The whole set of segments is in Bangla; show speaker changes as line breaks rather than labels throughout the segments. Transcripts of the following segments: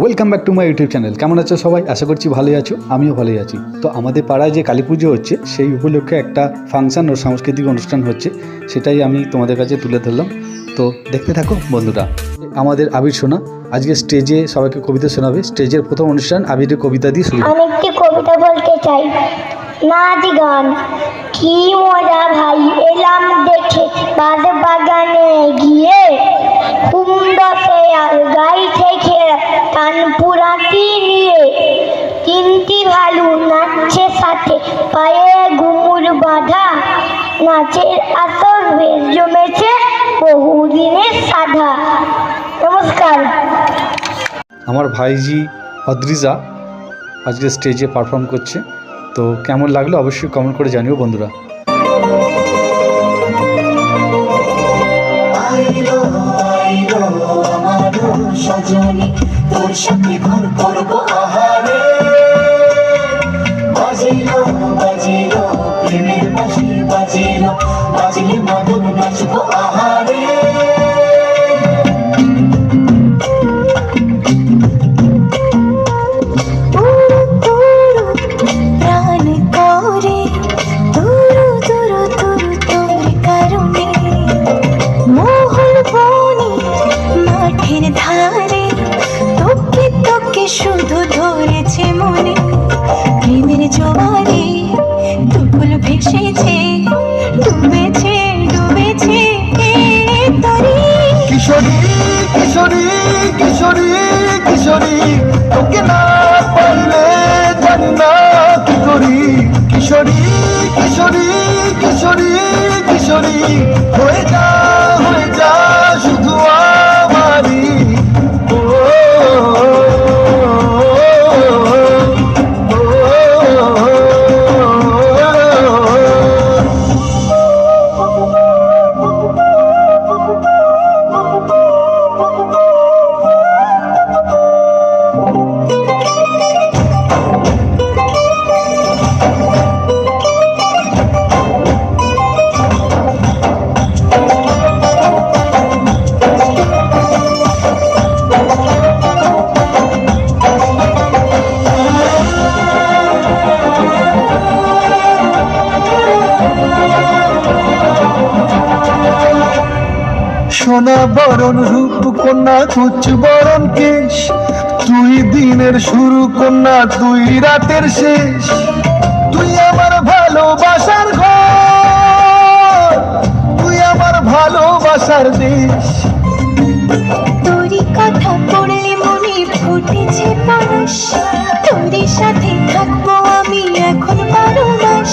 Welcome back to my YouTube channel কেমন আছো সবাই? আশা করছি ভালোই আছো, আমিও ভালোই আছি। তো আমাদের পাড়ায় যে কালী পুজো হচ্ছে, সেই উপলক্ষে একটা ফাংশন ও সাংস্কৃতিক অনুষ্ঠান হচ্ছে, সেটাই আমি তোমাদের কাছে তুলে ধরলাম। তো দেখতে থাকো বন্ধুরা। আমাদের আবির সোনা, আজকে স্টেজে সবাইকে কবিতা শোনাবে। স্টেজের প্রথম অনুষ্ঠান আবিরের কবিতা দিয়ে শুরু।
আমি কবিতা বলতে চাই। নাচ গান, কি মজা ভাই, এলাম দেখে বাগানে গিয়ে সাথে পায়ে ঘুমুর বাঁধা নাচের আসর বেশ জমেছে বহুদিনের সাধা। নমস্কার।
আমার ভাইজি অদ্রিজা আজকে স্টেজে পারফর্ম করছে। তো কেমন লাগল অবশ্যই কমেন্ট করে জানিও বন্ধুরা।
আইলো আইলো আমার সজনী তোর সাথে ঘর করব।
করি
কিশোরী কিশোরী কিশোরী কিশোরী হয়ে যা হয়ে যা শুধু বরণ রূপ কন্যা কুচ বরণ কেশ। তুই দিনের শুরু কন্যা তুই রাতের শেষ। তুই আমার ভালোবাসার তুই আমার ভালোবাসার দেশ।
তোরই কথা পড়লে মনে ফুটেছে সাথে থাকব আমি এখন বারো মাস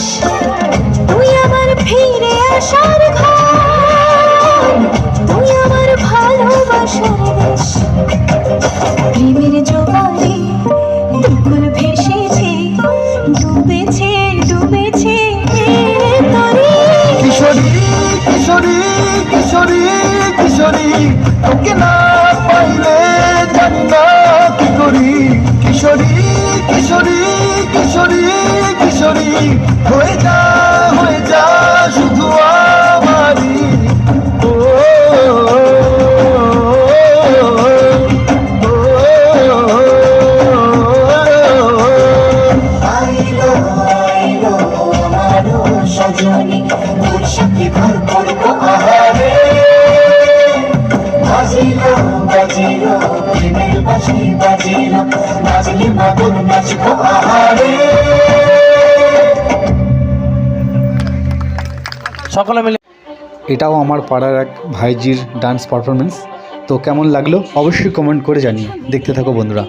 সকলে মিলে
এটাও আমার পাড়ার এক ভাইজির ডান্স পারফরমেন্স তো কেমন লাগল অবশ্যই কমেন্ট করে জানিও। দেখতে থাকো বন্ধুরা।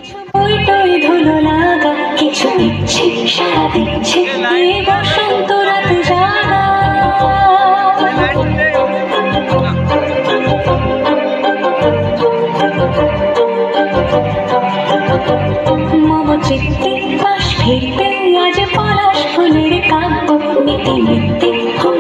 মম চিত্তে ফিরতে আজ পলাশ ফুলের কাব্য নিতে নিতে ফুল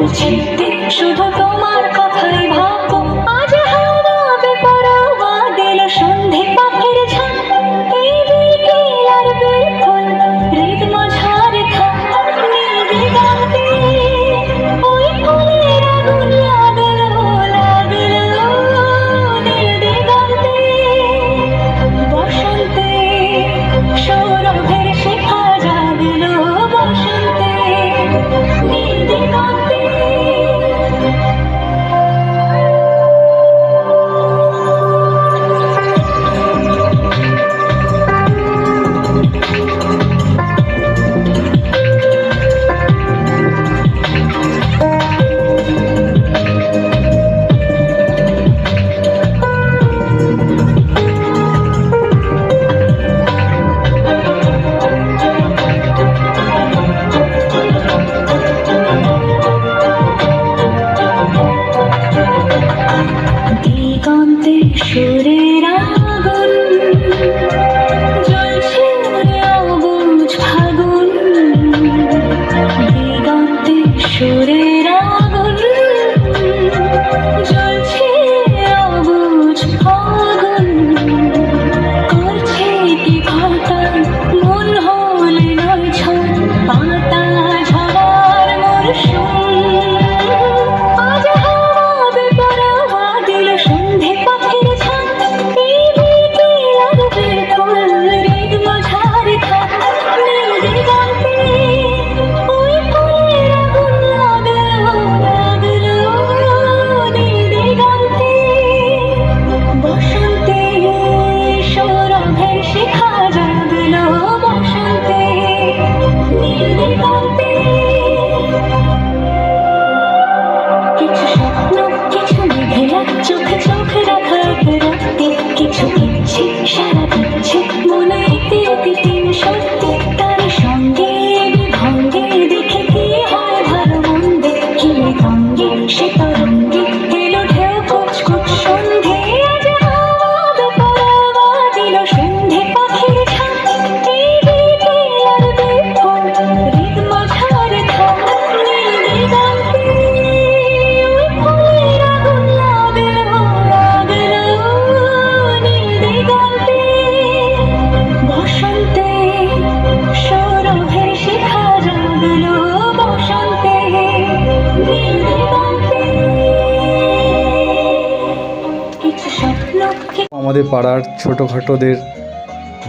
আমাদের পাড়ার ছোটোখাটোদের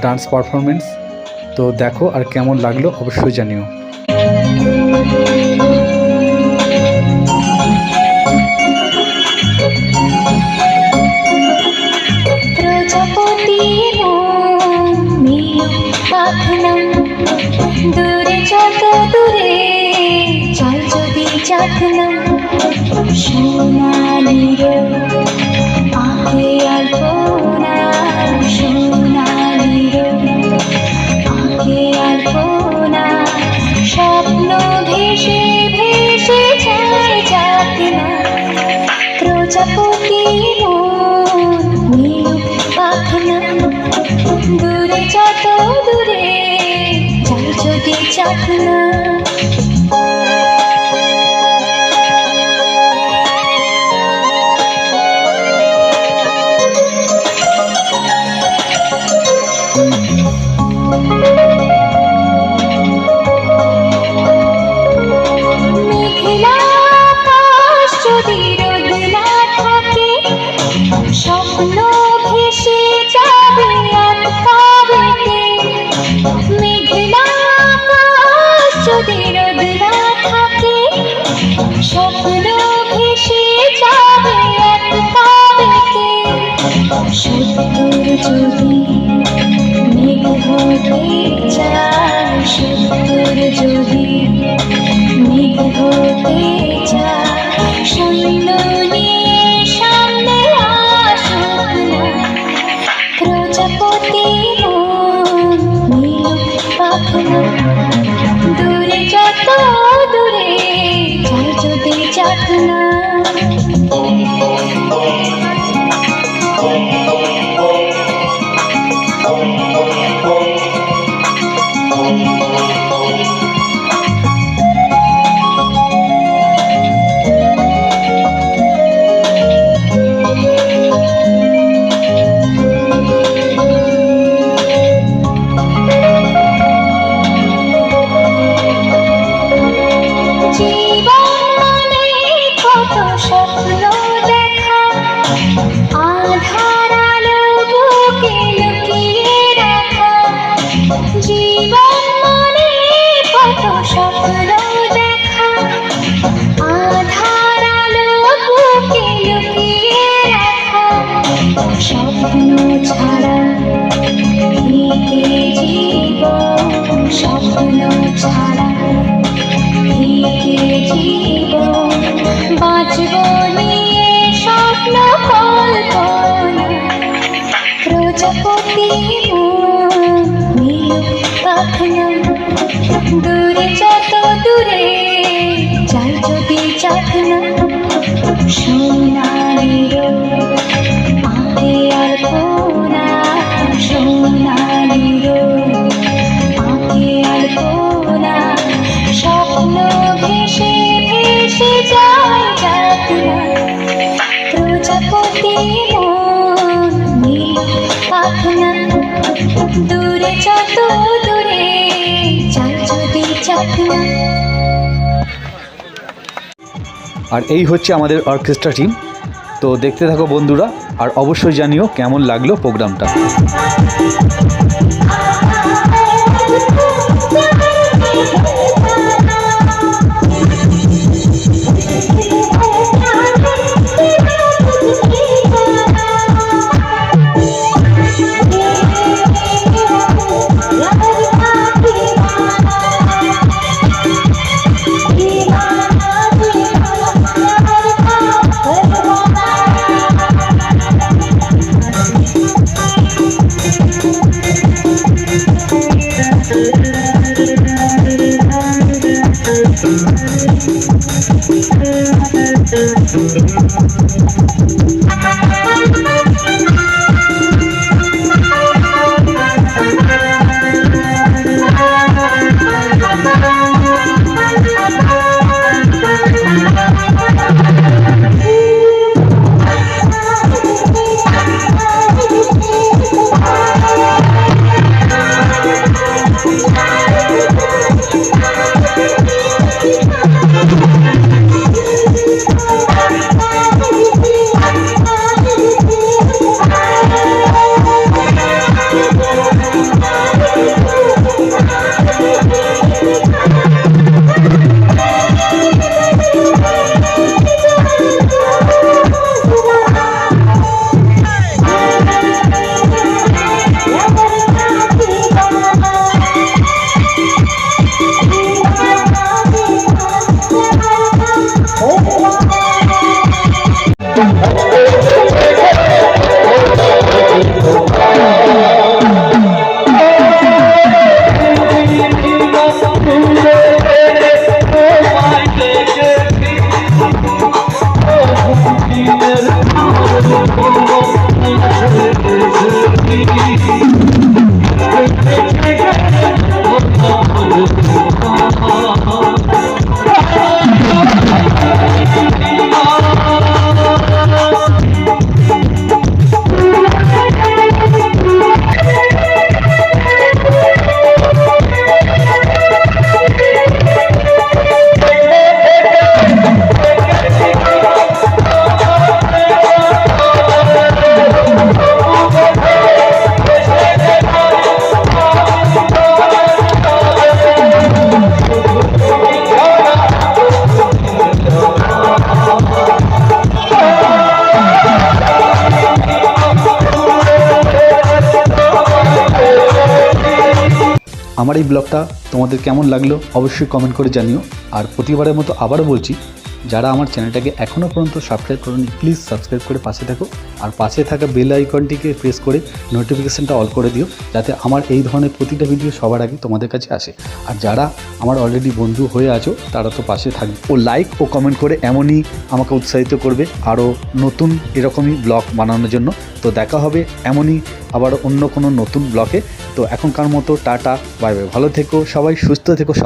ডান্স পারফরমেন্স তো দেখো আর কেমন লাগল অবশ্যই জানিও।
চাখনাম সোনালির আঁকে আলপনা যদি চাকনা যদি প্রজাপতি দূরে যত দূরে যাই যদি চাকনা সোনালির আঁকে আলপনা পাখনা দূরে যত দূরে যদি
আর এই হচ্ছে আমাদের অর্কেস্ট্রা টিম তো দেখতে থাকো বন্ধুরা, আর অবশ্যই জানিও কেমন লাগল প্রোগ্রামটা।
Thank you.
আমার এই ব্লগটা তোমাদের কেমন লাগল অবশ্যই কমেন্ট করে জানিও। আর প্রতিবারের মতো আবারও বলছি যারা আমার চ্যানেলটাকে এখনও পর্যন্ত সাবস্ক্রাইব করোনি প্লিজ সাবস্ক্রাইব করে পাশে থাকো আর পাশে থাকা বেল আইকনটিকে প্রেস করে নোটিফিকেশানটা অল করে দিও, যাতে আমার এই ধরনের প্রতিটা ভিডিও সবার আগে তোমাদের কাছে আসে। আর যারা আমার অলরেডি বন্ধু হয়ে আছো, তারা তো পাশে থাকবে ও লাইক ও কমেন্ট করে এমনই আমাকে উৎসাহিত করবে আরও নতুন এরকমই ব্লগ বানানোর জন্য। তো দেখা হবে এমনই আবার অন্য কোনো নতুন ব্লগে তো এখনকার মতো টাটা বাই বাই ভালো থেকো, সবাই সুস্থ থেকো, সব